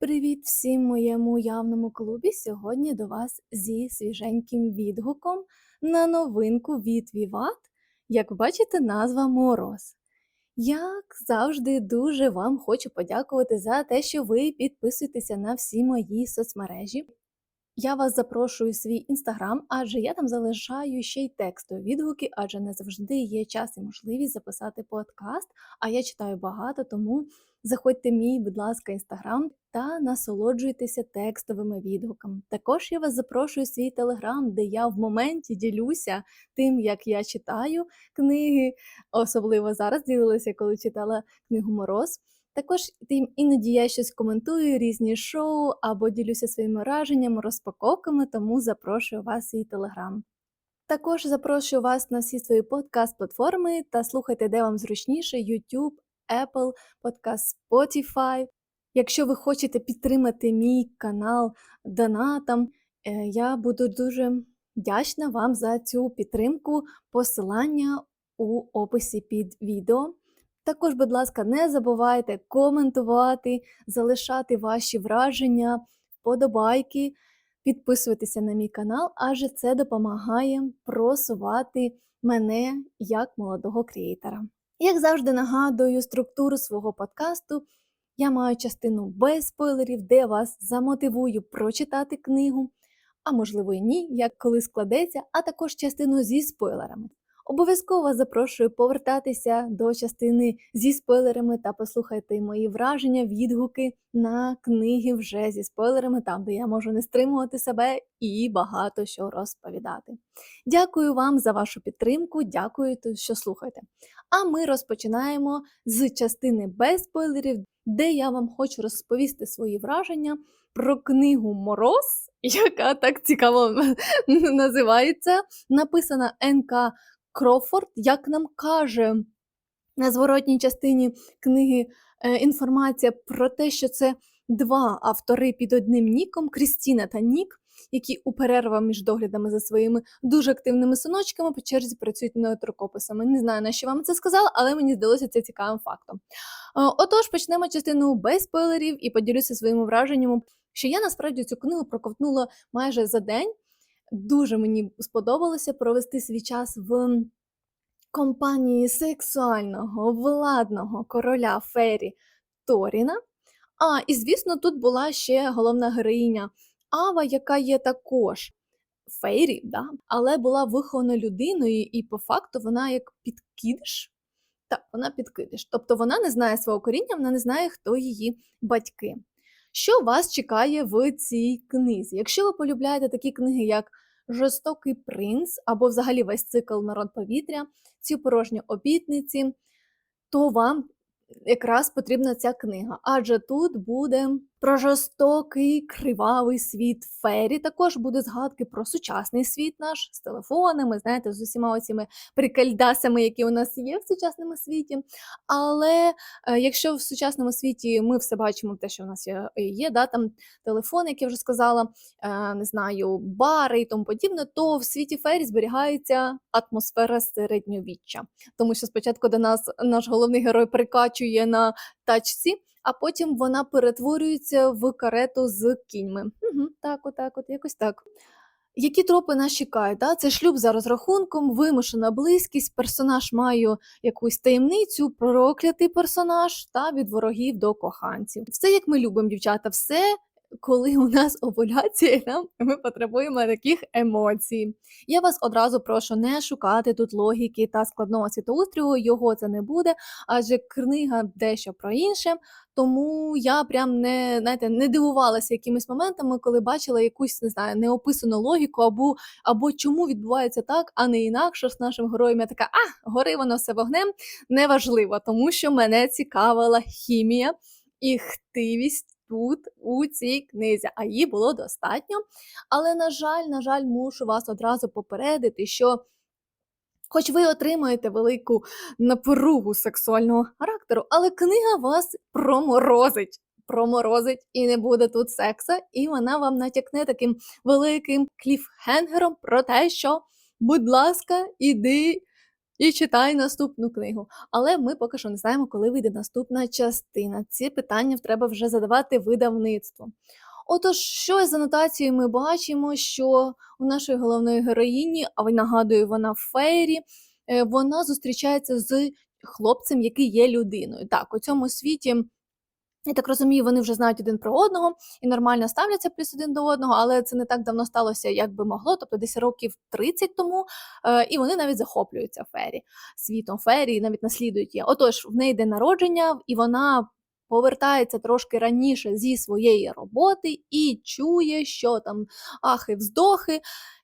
Привіт всім моєму уявному клубі. Сьогодні до вас зі свіженьким відгуком на новинку від Віват. Як бачите, назва Мороз. Як завжди, дуже вам хочу подякувати за те, що ви підписуєтеся на всі мої соцмережі. Я вас запрошую в свій інстаграм, адже я там залишаю ще й текстові відгуки, адже не завжди є час і можливість записати подкаст. А я читаю багато, тому заходьте в мій, будь ласка, інстаграм та насолоджуйтеся текстовими відгуками. Також я вас запрошую в свій телеграм, де я в моменті ділюся тим, як я читаю книги, особливо зараз ділилася, коли читала книгу Мороз. Також тим іноді я щось коментую, різні шоу або ділюся своїми враженнями, розпаковками, тому запрошую вас свій телеграм. Також запрошую вас на всі свої подкаст-платформи та слухайте, де вам зручніше: YouTube, Apple, подкаст Spotify. Якщо ви хочете підтримати мій канал донатом, е, я буду дуже вдячна вам за цю підтримку. Посилання у описі під відео. Також, будь ласка, не забувайте коментувати, залишати ваші враження, вподобайки, підписуватися на мій канал, адже це допомагає просувати мене як молодого креатора. Як завжди нагадую структуру свого подкасту, я маю частину без спойлерів, де вас замотивую прочитати книгу, а можливо і ні, як коли складеться, а також частину зі спойлерами. Обов'язково запрошую повертатися до частини зі спойлерами та послухайте мої враження, відгуки на книги вже зі спойлерами, там, де я можу не стримувати себе і багато що розповідати. Дякую вам за вашу підтримку, дякую, що слухаєте. А ми розпочинаємо з частини без спойлерів, де я вам хочу розповісти свої враження про книгу Мороз, яка так цікаво називається, написана НК Крофорд, як нам каже на зворотній частині книги е, інформація про те, що це два автори під одним ніком Крістіна та Нік, які у перервах між доглядами за своїми дуже активними синочками по черзі працюють над рукописами. Не знаю, на що вам це сказала, але мені здалося це цікавим фактом. Е, отож, почнемо частину без спойлерів і поділюся своїми враженнями, що я насправді цю книгу проковтнула майже за день. Дуже мені сподобалося провести свій час в компанії сексуального владного короля Фері Торіна. А, і звісно, тут була ще головна героїня Ава, яка є також Фейрі, да? але була вихована людиною, і по факту вона як підкидиш. Так, вона підкидиш. Тобто вона не знає свого коріння, вона не знає, хто її батьки. Що вас чекає в цій книзі? Якщо ви полюбляєте такі книги, як Жорстокий принц або взагалі весь цикл народ повітря, ці порожні обітниці, то вам якраз потрібна ця книга. Адже тут буде про жорстокий кривавий світ фері. Також буде згадки про сучасний світ наш з телефонами, знаєте, з усіма цими прикальдасами, які у нас є в сучасному світі. Але е, якщо в сучасному світі ми все бачимо, те, що в нас є, є да, там телефон, як я вже сказала, е, не знаю, бари і тому подібне, то в світі фері зберігається атмосфера середньовіччя. Тому що спочатку до нас наш головний герой прикачує на тачці а потім вона перетворюється в карету з кіньми. Угу, Так, отак, от якось так. Які тропи нас чекають? Да? Це шлюб за розрахунком, вимушена близькість, персонаж має якусь таємницю, проклятий персонаж та від ворогів до коханців. Все як ми любимо, дівчата, все коли у нас овуляція, нам ми потребуємо таких емоцій. Я вас одразу прошу не шукати тут логіки та складного світоустрою, його це не буде, адже книга дещо про інше. Тому я прям не знаєте, не дивувалася якимись моментами, коли бачила якусь не знаю, неописану логіку, або або чому відбувається так, а не інакше з нашим героєм. Я така, а гори воно все вогнем неважливо, тому що мене цікавила хімія і хтивість тут, у цій книзі, а її було достатньо. Але, на жаль, на жаль, мушу вас одразу попередити, що. Хоч ви отримаєте велику напругу сексуального характеру, але книга вас проморозить. Проморозить і не буде тут секса, і вона вам натякне таким великим кліфхенгером про те, що, будь ласка, іди і читай наступну книгу. Але ми поки що не знаємо, коли вийде наступна частина. Ці питання треба вже задавати видавництву. Отож, що з анотацією ми бачимо, що у нашої головної героїні, а нагадую, вона фейрі, е, вона зустрічається з хлопцем, який є людиною. Так, у цьому світі. Я так розумію, вони вже знають один про одного і нормально ставляться плюс один до одного, але це не так давно сталося, як би могло, тобто десь років 30 тому, е, і вони навіть захоплюються фері, світом фері, і навіть наслідують її. Отож, в неї день народження, і вона повертається трошки раніше зі своєї роботи і чує, що там ахи, вздохи.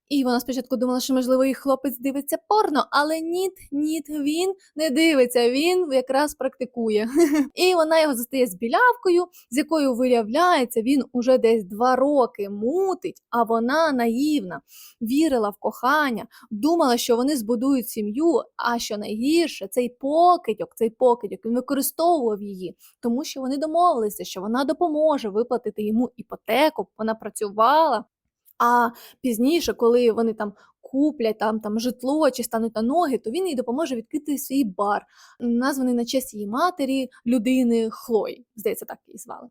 І вона спочатку думала, що можливо їх хлопець дивиться порно, але ніт, ніт, він не дивиться, він якраз практикує. І вона його застає з білявкою, з якою виявляється, він уже десь два роки мутить, а вона наївна, вірила в кохання, думала, що вони збудують сім'ю. А що найгірше, цей покидьок, цей покидьок, він використовував її, тому що вони домовилися, що вона допоможе виплатити йому іпотеку. Вона працювала. А пізніше, коли вони там куплять там, там житло чи стануть на ноги, то він їй допоможе відкрити свій бар, названий на честь її матері, людини Хлої. Здається, так її звали.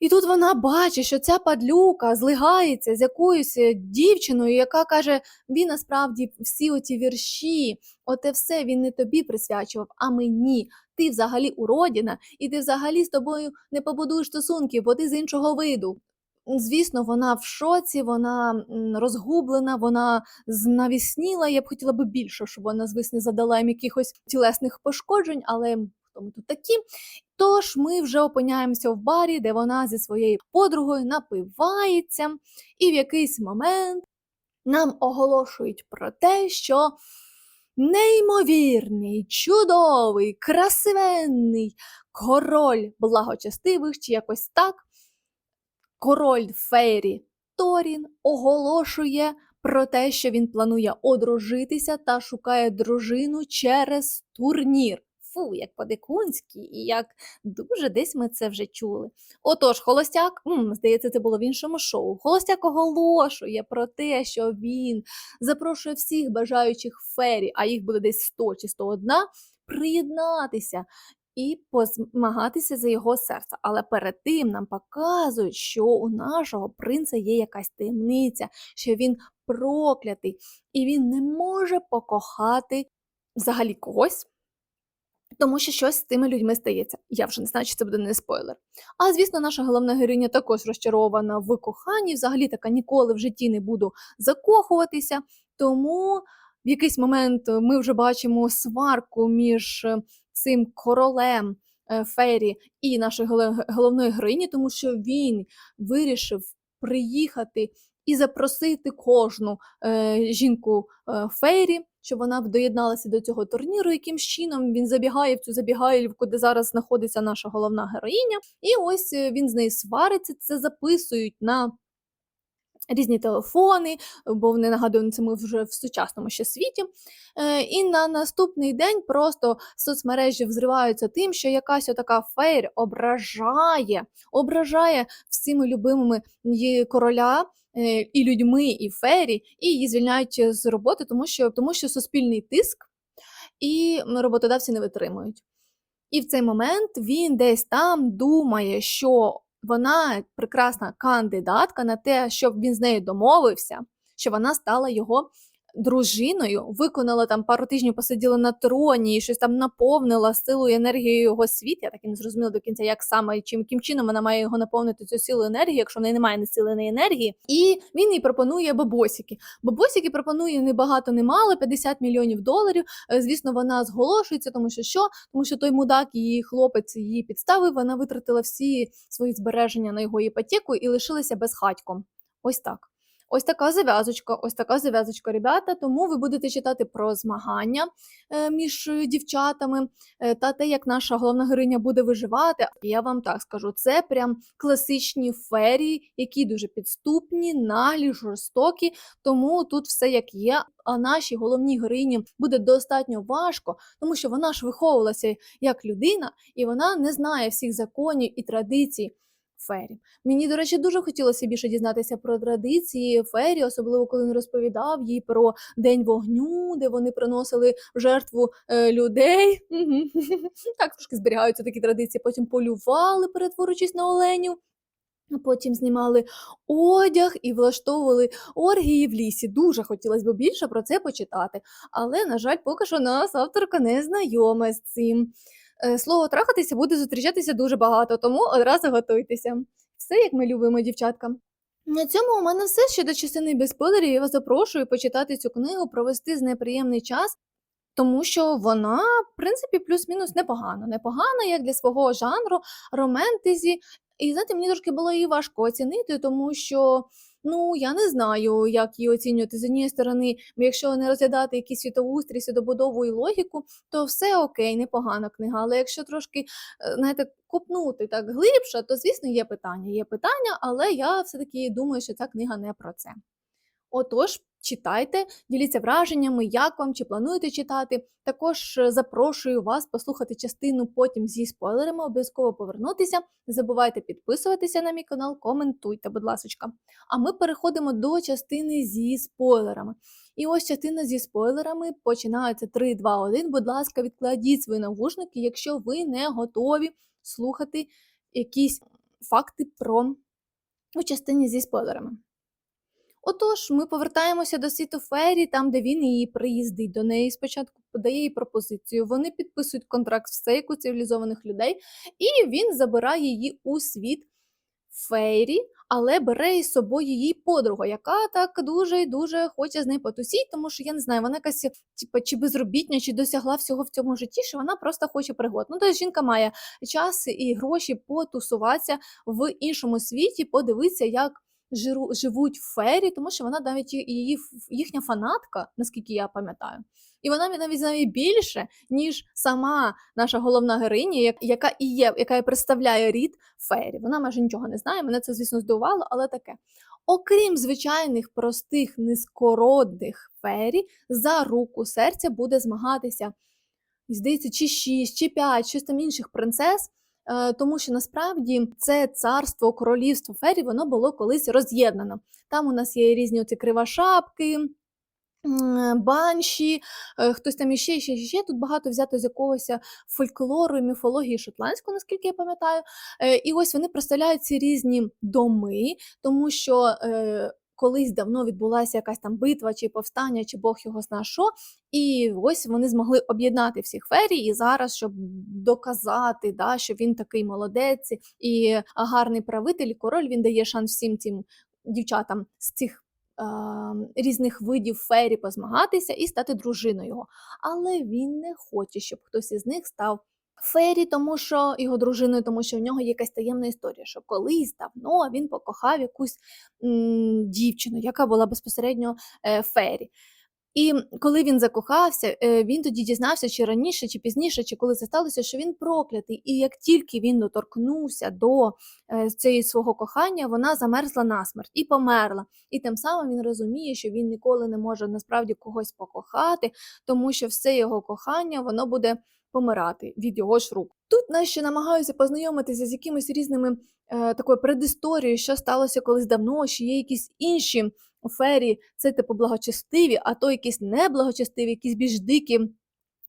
І тут вона бачить, що ця падлюка злигається з якоюсь е, дівчиною, яка каже: він насправді всі оті вірші, оте все він не тобі присвячував, а мені. Ти взагалі уродіна, і ти взагалі з тобою не побудуєш стосунки, бо ти з іншого виду. Звісно, вона в шоці, вона розгублена, вона знавісніла. Я б хотіла би більше, щоб вона, звісно, задала їм якихось тілесних пошкоджень, але хто ми тут такі? Тож ми вже опиняємося в барі, де вона зі своєю подругою напивається, і в якийсь момент нам оголошують про те, що неймовірний, чудовий, красивенний король благочестивих чи якось так король Фейрі Торін оголошує про те, що він планує одружитися та шукає дружину через турнір. Фу, як по-дикунськи, і як дуже десь ми це вже чули. Отож, Холостяк, м, здається, це було в іншому шоу. Холостяк оголошує про те, що він запрошує всіх бажаючих фері, а їх буде десь 100 чи 101, приєднатися і позмагатися за його серце. Але перед тим нам показують, що у нашого принца є якась таємниця, що він проклятий, і він не може покохати взагалі когось. Тому що щось з тими людьми стається. Я вже не знаю, чи це буде не спойлер. А звісно, наша головна героїня також розчарована в коханні. Взагалі така ніколи в житті не буду закохуватися. Тому в якийсь момент ми вже бачимо сварку між цим королем е, Фері і нашої головної героїні, тому що він вирішив приїхати і запросити кожну е, жінку е, Фейрі, щоб вона доєдналася до цього турніру, якимсь чином він забігає в цю забігайлівку, де зараз знаходиться наша головна героїня. І ось він з нею свариться, це записують на різні телефони, бо вони нагадують, це ми вже в сучасному ще світі. Е, і на наступний день просто соцмережі взриваються тим, що якась отака фейр ображає, ображає всіми любимими її короля. Е, і людьми, і фері, і її звільняють з роботи, тому що тому що суспільний тиск і роботодавці не витримують. І в цей момент він десь там думає, що вона прекрасна кандидатка на те, щоб він з нею домовився, що вона стала його дружиною, виконала там пару тижнів, посиділа на троні і щось там наповнила силою енергією його світ. Я так і не зрозуміла до кінця, як саме і чим яким чином вона має його наповнити цю силу енергії, якщо в неї немає несиленої енергії. І він їй пропонує бабосики. Бабосики пропонує не багато, не мало, 50 мільйонів доларів. Е, звісно, вона зголошується, тому що що? Тому що той мудак, її хлопець її підставив. Вона витратила всі свої збереження на його іпотеку і лишилася безхатьком. Ось так. Ось така зав'язочка, ось така зав'язочка, ребята. Тому ви будете читати про змагання е, між дівчатами е, та те, як наша головна героїня буде виживати. Я вам так скажу, це прям класичні ферії, які дуже підступні, наглі, жорстокі. Тому тут все як є. А нашій головній героїні буде достатньо важко, тому що вона ж виховувалася як людина, і вона не знає всіх законів і традицій фері. Мені, до речі, дуже хотілося більше дізнатися про традиції фері, особливо коли він розповідав їй про День вогню, де вони приносили в жертву е, людей. Так трошки зберігаються такі традиції. Потім полювали, перетворюючись на оленів. А потім знімали одяг і влаштовували оргії в лісі. Дуже хотілося б більше про це почитати. Але, на жаль, поки що нас авторка не знайома з цим. Е, Слово трахатися буде зустрічатися дуже багато, тому одразу готуйтеся. Все, як ми любимо, дівчатка. На цьому у мене все щодо частини без спойлерів. Я вас запрошую почитати цю книгу, провести з нею приємний час, тому що вона, в принципі, плюс-мінус непогана. Непогана як для свого жанру, романтезі. І знаєте, мені трошки було її важко оцінити, тому що. Ну, я не знаю, як її оцінювати. З однієї сторони, бо якщо не розглядати якісь світоустрій, світобудову і логіку, то все окей, непогана книга. Але якщо трошки, е, знаєте, копнути так глибше, то звісно є питання. Є питання, але я все-таки думаю, що ця книга не про це. Отож, читайте, діліться враженнями, як вам, чи плануєте читати. Також е, запрошую вас послухати частину потім зі спойлерами, обов'язково повернутися. Не забувайте підписуватися на мій канал, коментуйте, будь ласка. А ми переходимо до частини зі спойлерами. І ось частина зі спойлерами починається 3, 2, 1. Будь ласка, відкладіть свої навушники, якщо ви не готові слухати якісь факти про у частині зі спойлерами. Отож, ми повертаємося до світу Фері, там, де він її приїздить до неї. Спочатку подає їй пропозицію. Вони підписують контракт все як у цивілізованих людей, і він забирає її у світ Фейрі, але бере із собою її подругу, яка так дуже і дуже хоче з нею потусіть, тому що я не знаю, вона якась типу, чи безробітня, чи досягла всього в цьому житті, що вона просто хоче пригод. Ну, тобто жінка має час і гроші потусуватися в іншому світі, подивитися, як живуть в фері, тому що вона навіть її їхня фанатка, наскільки я пам'ятаю. І вона навіть знає більше, ніж сама наша головна героїня, яка і є, яка і представляє рід фері. Вона майже нічого не знає. Мене це, звісно, здивувало, але таке. Окрім звичайних простих низькородних фері, за руку серця буде змагатися, здається, чи 6, чи 5, щось там інших принцес. Е, Тому що насправді це царство, королівство фері, воно було колись роз'єднано. Там у нас є різні оці кривошапки, банші, е, хтось там іще, ще, ще. Тут багато взято з якогось фольклору і міфології шотландського, наскільки я пам'ятаю. Е, І ось вони представляють ці різні доми, тому що. Колись давно відбулася якась там битва чи повстання, чи Бог його зна що, і ось вони змогли об'єднати всіх фері, і зараз, щоб доказати, да, що він такий молодець і гарний правитель, король, він дає шанс всім цим дівчатам з цих різних видів фері позмагатися і стати дружиною його. Але він не хоче, щоб хтось із них став. Фері, тому що його дружиною, тому що в нього є якась таємна історія, що колись давно він покохав якусь м, дівчину, яка була безпосередньо е, Фері. І коли він закохався, е, він тоді дізнався, чи раніше, чи пізніше, чи коли це сталося, що він проклятий. І як тільки він доторкнувся до е, цієї свого кохання, вона замерзла насмерть і померла. І тим самим він розуміє, що він ніколи не може насправді когось покохати, тому що все його кохання воно буде помирати від його ж рук. Тут ще намагаються познайомитися з якимись різними е, такою предісторією, що сталося колись давно, що є якісь інші фері, це типу благочестиві, а то якісь неблагочестиві, якісь більш дикі.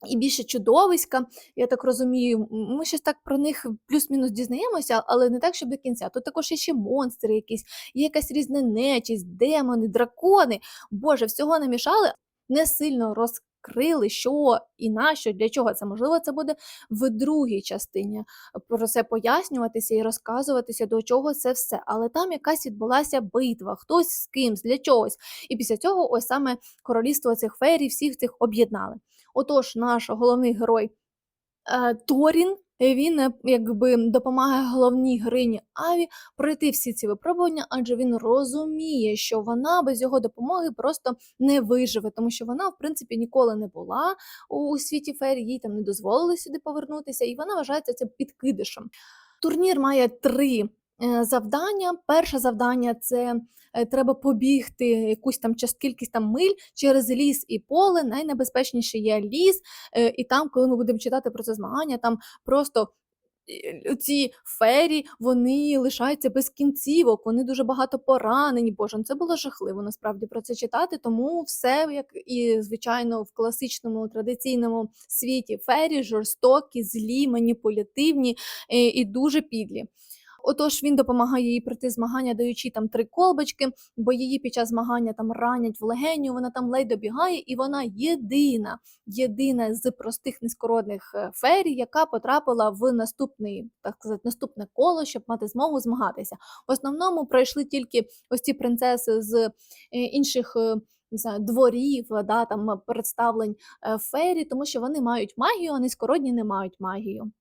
І більше чудовиська, я так розумію, ми щось так про них плюс-мінус дізнаємося, але не так, щоб до кінця. Тут також є ще монстри якісь, є якась різна нечість, демони, дракони. Боже, всього намішали, не сильно розкрили, що і на що, для чого це. Можливо, це буде в другій частині про це пояснюватися і розказуватися, до чого це все. Але там якась відбулася битва, хтось з кимсь, для чогось. І після цього ось саме королівство цих фейрів всіх цих об'єднали. Отож, наш головний герой е, Торін. Він е, якби допомагає головній героїні Аві пройти всі ці випробування, адже він розуміє, що вона без його допомоги просто не виживе, тому що вона, в принципі, ніколи не була у світі фері, їй там не дозволили сюди повернутися, і вона вважається цим підкидишем. Турнір має три завдання. Перше завдання це е, треба побігти якусь там кількість там миль через ліс і поле. Найнебезпечніше є ліс, е, і там, коли ми будемо читати про це змагання, там просто е, ці фері вони лишаються без кінцівок, вони дуже багато поранені. Боже, ну це було жахливо насправді про це читати. Тому все, як і звичайно, в класичному традиційному світі фері жорстокі, злі, маніпулятивні е, і дуже підлі. Отож, він допомагає їй пройти змагання, даючи там три колбочки, бо її під час змагання там ранять в легеню, вона там ледь добігає, і вона єдина, єдина з простих низькородних е, фері, яка потрапила в наступний, так сказати, наступне коло, щоб мати змогу змагатися. В основному пройшли тільки ось ці принцеси з е, інших. е, Не знаю, дворів, да, там представлень фері, тому що вони мають магію, а низькородні не мають магію.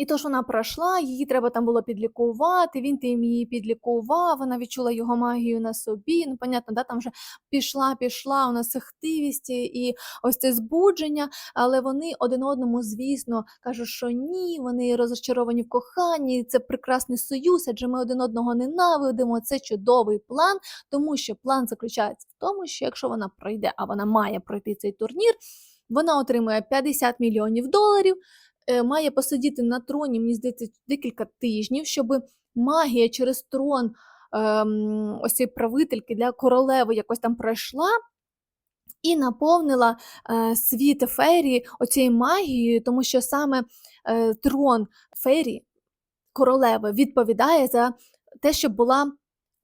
І то, що вона пройшла, її треба там було підлікувати, він тим її підлікував, вона відчула його магію на собі. Ну, понятно, да, там вже пішла, пішла у нас активість і ось це збудження, але вони один одному, звісно, кажуть, що ні, вони розчаровані в коханні, це прекрасний союз, адже ми один одного ненавидимо. Це чудовий план, тому що план заключається в тому, що якщо вона пройде, а вона має пройти цей турнір, вона отримує 50 мільйонів доларів має посидіти на троні, мені здається, декілька тижнів, щоб магія через трон ем, ось цієї правительки для королеви якось там пройшла. І наповнила е, світ фері оцією магією, тому що саме е, трон фері, королеви, відповідає за те, щоб була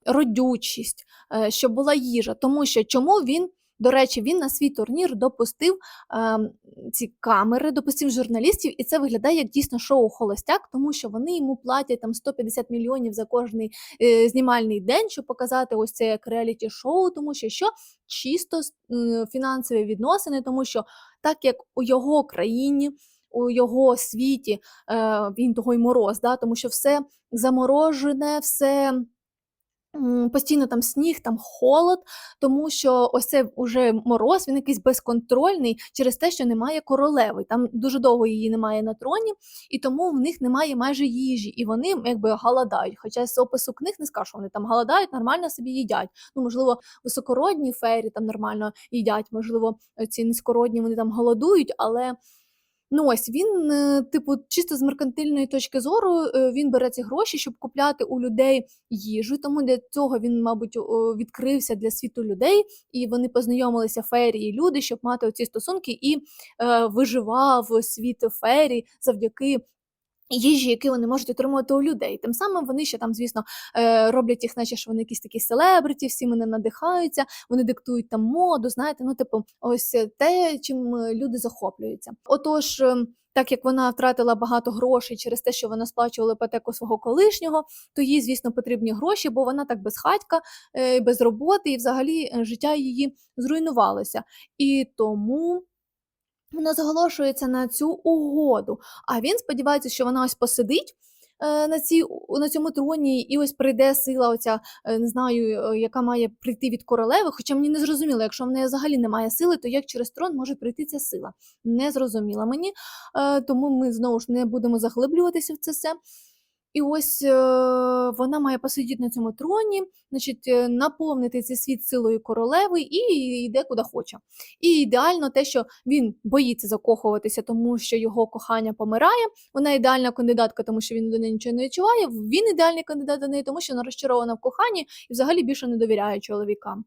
родючість, е, щоб була їжа. Тому що чому він, до речі, він на свій турнір допустив ем, ці камери, допустив журналістів, і це виглядає як дійсно шоу Холостяк, тому що вони йому платять там 150 мільйонів за кожний е, знімальний день, щоб показати ось це як реаліті-шоу, тому що що чисто м, фінансові відносини, тому що так як у його країні. У його світі е, він того й мороз, да, тому що все заморожене, все постійно там сніг, там холод, тому що ось це уже мороз, він якийсь безконтрольний через те, що немає королеви. Там дуже довго її немає на троні, і тому в них немає майже їжі, і вони якби голодають. Хоча з опису книг не скажу, вони там голодають, нормально собі їдять. Ну, можливо, високородні фері там нормально їдять, можливо, ці низькородні вони там голодують, але. Ну, ось він, е, типу, чисто з меркантильної точки зору, е, він бере ці гроші, щоб купляти у людей їжу. Тому для цього він, мабуть, відкрився для світу людей, і вони познайомилися фері і люди, щоб мати оці стосунки, і е, виживав світ фері завдяки. Їжі, які вони можуть отримувати у людей. Тим самим вони ще там, звісно, е, роблять їх, наче що вони якісь такі селебриті, всі мене надихаються, вони диктують там моду, знаєте, ну, типу, ось е, те, чим е, люди захоплюються. Отож, так як вона втратила багато грошей через те, що вона сплачувала іпотеку свого колишнього, то їй, звісно, потрібні гроші, бо вона так безхатька, е, без роботи, і взагалі життя її зруйнувалося. І тому. Вона заголошується на цю угоду, а він сподівається, що вона ось посидить е, на, цій, на цьому троні, і ось прийде сила, оця, е, не знаю, е, яка має прийти від королеви. Хоча мені не зрозуміло, якщо в неї взагалі немає сили, то як через трон може прийти ця сила? Не зрозуміла мені, тому ми знову ж не будемо заглиблюватися в це все. І ось е, вона має посидіти на цьому троні, значить, е, наповнити цей світ силою королеви і йде куди хоче. І ідеально те, що він боїться закохуватися, тому що його кохання помирає. Вона ідеальна кандидатка, тому що він до неї нічого не відчуває. Він ідеальний кандидат до неї, тому що вона розчарована в коханні і взагалі більше не довіряє чоловікам.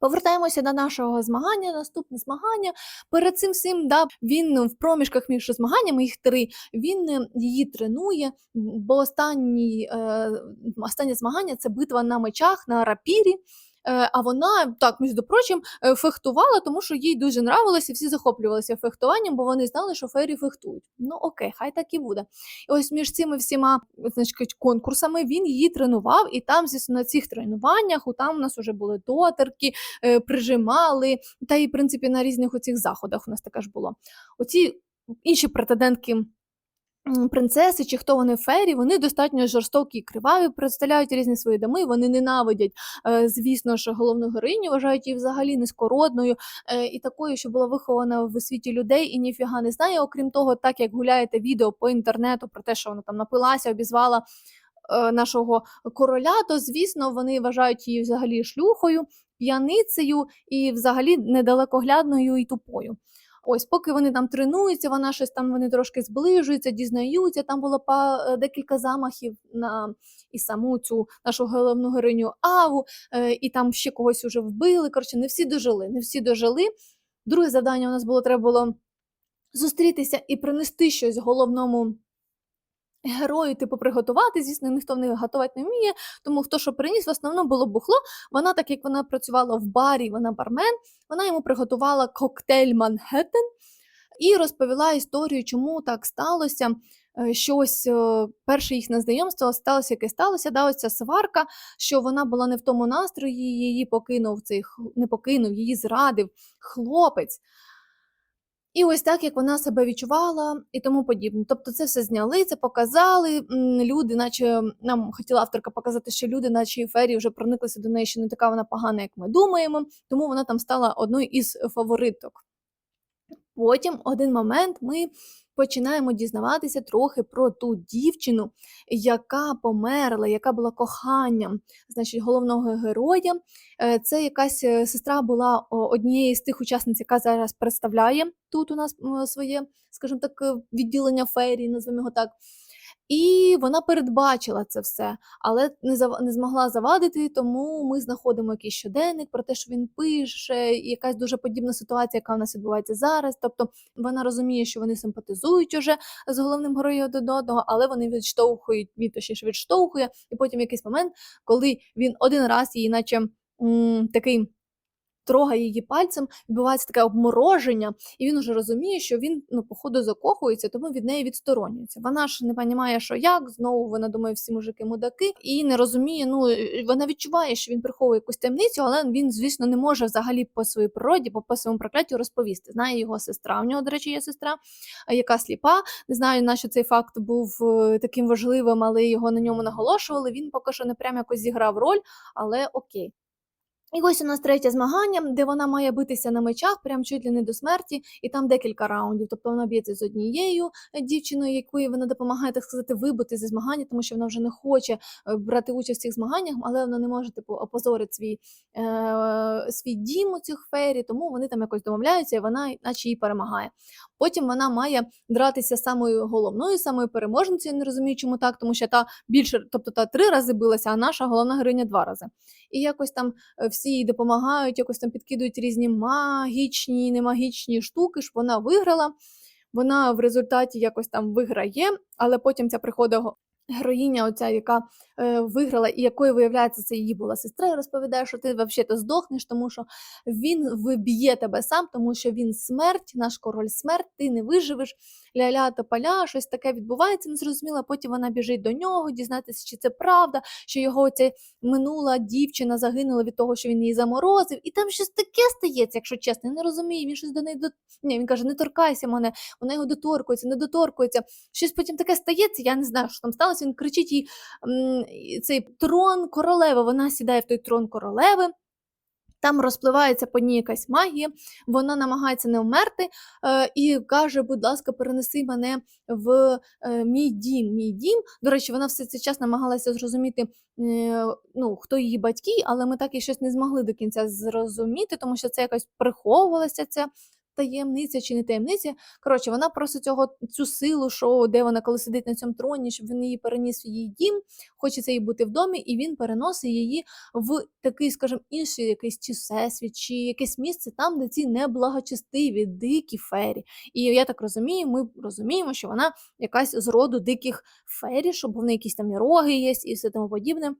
Повертаємося до нашого змагання. Наступне змагання. Перед цим всім да, він в проміжках між змаганнями, їх три, він е, її тренує, бо останні, е, останнє змагання це битва на мечах на рапірі. Е, А вона так, між прочим, е, фехтувала, тому що їй дуже нравилося, всі захоплювалися фехтуванням, бо вони знали, що фері фехтують. Ну окей, хай так і буде. І ось між цими всіма значить, конкурсами він її тренував, і там, звісно, на цих тренуваннях у там у нас вже були дотерки, е, прижимали, та і в принципі на різних оцих заходах у нас таке ж було. Оці інші претендентки. Принцеси чи хто вони фері, вони достатньо жорстокі і криваві, представляють різні свої доми, вони ненавидять, е, звісно ж, головну героїню, вважають її взагалі нескородною е, і такою, що була вихована в світі людей і ніфіга не знає. Окрім того, так як гуляєте відео по інтернету про те, що вона там напилася, обізвала е, нашого короля, то звісно вони вважають її взагалі шлюхою, п'яницею і взагалі недалекоглядною і тупою. Ось, поки вони там тренуються, вона щось там вони трошки зближуються, дізнаються. Там було па, е, декілька замахів на і саму цю нашу головну героїню Аву, е, і там ще когось уже вбили. Коротше, не всі дожили, не всі дожили. Друге завдання у нас було треба було зустрітися і принести щось головному герою, типу, приготувати. Звісно, ніхто в них готувати не вміє, тому хто що приніс, в основному було бухло. Вона, так як вона працювала в барі, вона бармен, вона йому приготувала коктейль Манхеттен і розповіла історію, чому так сталося. е, Щось е, перше їхнє знайомство сталося, яке сталося, да, ось ця сварка, що вона була не в тому настрої, її покинув цей не покинув, її зрадив хлопець. І ось так, як вона себе відчувала і тому подібне. Тобто це все зняли, це показали. Люди, наче нам хотіла авторка показати, що люди, наче Фері, вже прониклися до неї, що не така вона погана, як ми думаємо, тому вона там стала одною із фавориток. Потім, один момент, ми починаємо дізнаватися трохи про ту дівчину, яка померла, яка була коханням значить, головного героя. Е, Це якась е, сестра була однією з тих учасниць, яка зараз представляє тут у нас своє, скажімо так, е, відділення феєрії, назвемо його так. І вона передбачила це все, але не зав... не змогла завадити, тому ми знаходимо якийсь щоденник про те, що він пише, і якась дуже подібна ситуація, яка в нас відбувається зараз. Тобто вона розуміє, що вони симпатизують уже з головним героєм один одного, але вони відштовхують, він точніше відштовхує, і потім якийсь момент, коли він один раз її, наче м, такий. Трогає її пальцем, відбувається таке обмороження, і він уже розуміє, що він ну, походу закохується, тому від неї відсторонюється. Вона ж не розуміє, що як знову вона думає, всі мужики мудаки, і не розуміє. Ну е, вона відчуває, що він приховує якусь таємницю, але він, звісно, не може взагалі по своїй природі, по, своєму прокляттю розповісти. Знає його сестра. У нього, до речі, є сестра, яка сліпа. Не знаю, на що цей факт був е, таким важливим, але його на ньому наголошували. Він поки що не прям якось зіграв роль, але окей. І ось у нас третє змагання, де вона має битися на мечах, прям чуть ли не до смерті, і там декілька раундів. Тобто вона б'ється з однією е, дівчиною, якої вона допомагає, так сказати, вибити зі змагання, тому що вона вже не хоче е, брати участь в цих змаганнях, але вона не може типу опозорити свій, е, свій дім у цих фері, тому вони там якось домовляються, і вона, наче її перемагає. Потім вона має дратися самою головною, самою переможницею. Не розумію, чому так, тому що та більше, тобто та три рази билася, а наша головна героїня два рази. І якось там е, всі їй допомагають, якось там підкидують різні магічні, немагічні штуки, щоб вона виграла. Вона в результаті якось там виграє, але потім ця приходить героїня, оця, яка е, виграла, і якою виявляється, це її була сестра, розповідає, що ти взагалі здохнеш, тому що він виб'є тебе сам, тому що він смерть, наш король смерть, ти не виживеш, ля-ля та поля, щось таке відбувається, незрозуміло. Потім вона біжить до нього, дізнатися, чи це правда, що його ця минула дівчина загинула від того, що він її заморозив, і там щось таке стається, якщо чесно. Я не розумію. Він щось до неї до Ні, він каже: не торкайся мене, вона його доторкується, не доторкується. Щось потім таке стається. Я не знаю, що там сталося. Він кричить їй цей трон королеви. Вона сідає в той трон королеви. Там розпливається по ній якась магія, вона намагається не вмерти е, і каже: будь ласка, перенеси мене в е, мій дім. Мій дім. До речі, вона все цей час намагалася зрозуміти, е, ну, хто її батьки, але ми так і щось не змогли до кінця зрозуміти, тому що це якось приховувалося. ця таємниця чи не таємниця. Коротше, вона просить цього цю силу, що де вона коли сидить на цьому троні, щоб він її переніс в її дім, хочеться їй бути в домі, і він переносить її в такий, скажімо, інший якийсь чи всесвіт, чи якесь місце там, де ці неблагочестиві, дикі фері. І я так розумію, ми розуміємо, що вона якась з роду диких фері, щоб в неї якісь там і роги є і все тому подібне.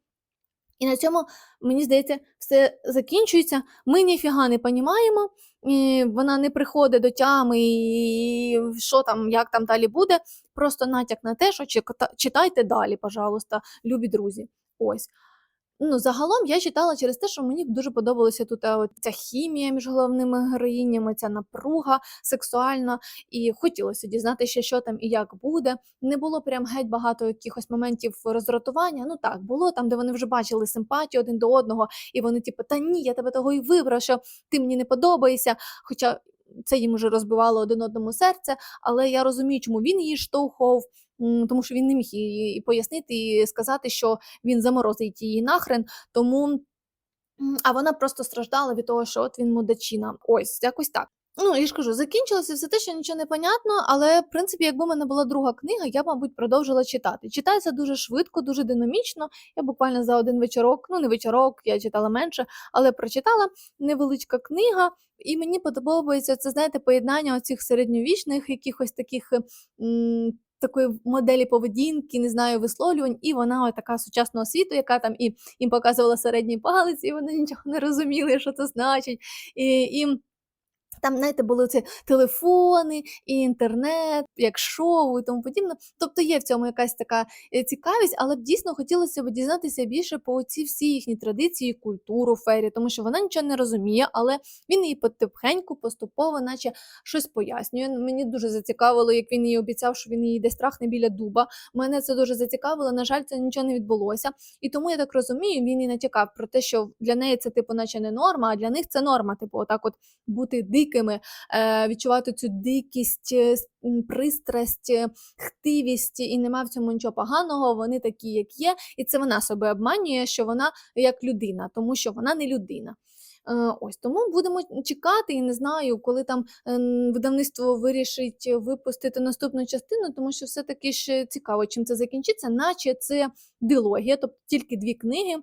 І на цьому, мені здається, все закінчується. Ми ніфіга не понімаємо, вона не приходить до тями, і що там, як там далі буде. Просто натяк на те, що читайте далі, пожалуйста, любі друзі. Ось. Ну, загалом я читала через те, що мені дуже подобалася тут е, ця хімія між головними героїнями, ця напруга сексуальна, і хотілося дізнатися, що там і як буде. Не було прям геть багато якихось моментів роздратування. Ну так, було там, де вони вже бачили симпатію один до одного, і вони, типу, та ні, я тебе того і вибрав, що ти мені не подобаєшся. Хоча це їм уже розбивало один одному серце, але я розумію, чому він її штовхав. Тому що він не міг її і пояснити і сказати, що він заморозить її нахрен. Тому а вона просто страждала від того, що от він мудачина. Ось, якось так. Ну, я ж кажу, закінчилося все те, що нічого не понятно, але, в принципі, якби в мене була друга книга, я б, мабуть, продовжила читати. Читається дуже швидко, дуже динамічно. Я буквально за один вечорок, ну не вечорок, я читала менше, але прочитала невеличка книга, і мені подобається це, знаєте, поєднання оцих середньовічних якихось таких. м, Такої моделі поведінки, не знаю, висловлювань, і вона така сучасного світу, яка там і їм показувала середній палець, і вони нічого не розуміли, що це значить. І, і там, знаєте, були ці телефони, і інтернет, як шоу і тому подібне. Тобто є в цьому якась така е, цікавість, але б дійсно хотілося б дізнатися більше про ці всі їхні традиції, культуру Фері, тому що вона нічого не розуміє, але він їй потихеньку, поступово, наче щось пояснює. Мені дуже зацікавило, як він їй обіцяв, що він її десь трахне біля дуба. Мене це дуже зацікавило. На жаль, це нічого не відбулося. І тому я так розумію, він і натякав про те, що для неї це типу, наче не норма, а для них це норма. Типу, отак, от бути дикими, е, відчувати цю дикість, е, м, пристрасть, е, хтивість, і нема в цьому нічого поганого. Вони такі, як є, і це вона себе обманює, що вона як людина, тому що вона не людина. Е, Ось тому будемо чекати, і не знаю, коли там ем, видавництво вирішить випустити наступну частину, тому що все-таки ж цікаво, чим це закінчиться, наче це дилогія, тобто тільки дві книги.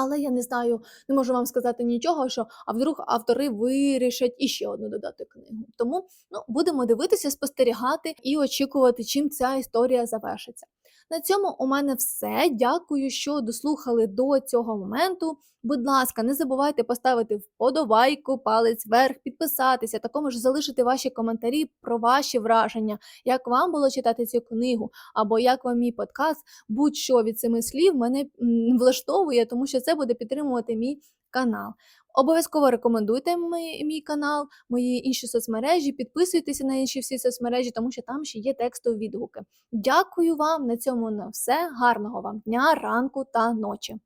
Але я не знаю, не можу вам сказати нічого, що а вдруг автори вирішать іще одну додати книгу. Тому ну, будемо дивитися, спостерігати і очікувати, чим ця історія завершиться. На цьому у мене все. Дякую, що дослухали до цього моменту. Будь ласка, не забувайте поставити вподобайку, палець вверх, підписатися, також залишити ваші коментарі про ваші враження, як вам було читати цю книгу, або як вам мій подкаст. Будь-що від цими слів мене влаштовує, тому що це буде підтримувати мій канал. Обов'язково рекомендуйте мій, мій канал, мої інші соцмережі, підписуйтеся на інші всі соцмережі, тому що там ще є текстові відгуки. Дякую вам на цьому на все. Гарного вам дня, ранку та ночі.